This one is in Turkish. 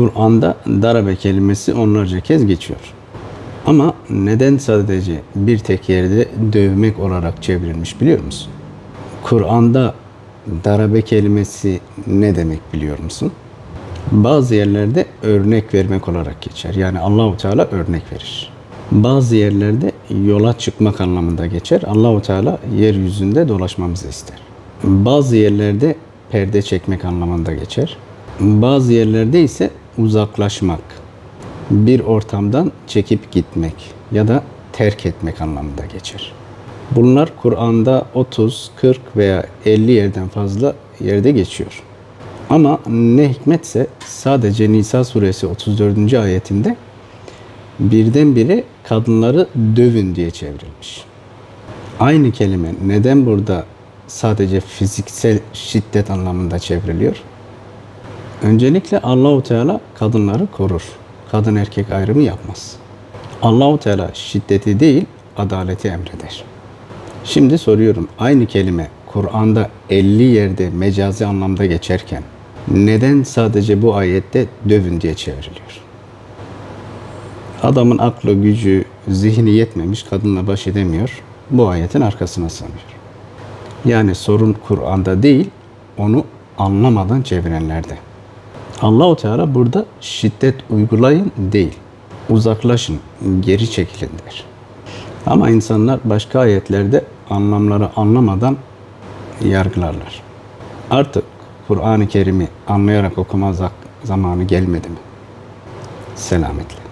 Kur'an'da darabe kelimesi onlarca kez geçiyor. Ama neden sadece bir tek yerde dövmek olarak çevrilmiş biliyor musun? Kur'an'da darabe kelimesi ne demek biliyor musun? Bazı yerlerde örnek vermek olarak geçer. Yani Allahu Teala örnek verir. Bazı yerlerde yola çıkmak anlamında geçer. Allahu Teala yeryüzünde dolaşmamızı ister. Bazı yerlerde perde çekmek anlamında geçer. Bazı yerlerde ise uzaklaşmak, bir ortamdan çekip gitmek ya da terk etmek anlamında geçer. Bunlar Kur'an'da 30, 40 veya 50 yerden fazla yerde geçiyor. Ama ne hikmetse sadece Nisa suresi 34. ayetinde birdenbire kadınları dövün diye çevrilmiş. Aynı kelime neden burada sadece fiziksel şiddet anlamında çevriliyor? Öncelikle Allahu Teala kadınları korur. Kadın erkek ayrımı yapmaz. Allahu Teala şiddeti değil, adaleti emreder. Şimdi soruyorum aynı kelime Kur'an'da 50 yerde mecazi anlamda geçerken neden sadece bu ayette dövün diye çevriliyor? Adamın aklı, gücü, zihni yetmemiş, kadınla baş edemiyor. Bu ayetin arkasına sanıyor. Yani sorun Kur'an'da değil, onu anlamadan çevirenlerde. Allahu Teala burada şiddet uygulayın değil, uzaklaşın, geri çekilin der. Ama insanlar başka ayetlerde anlamları anlamadan yargılarlar. Artık Kur'an-ı Kerim'i anlayarak okuma zak- zamanı gelmedi mi? Selametle.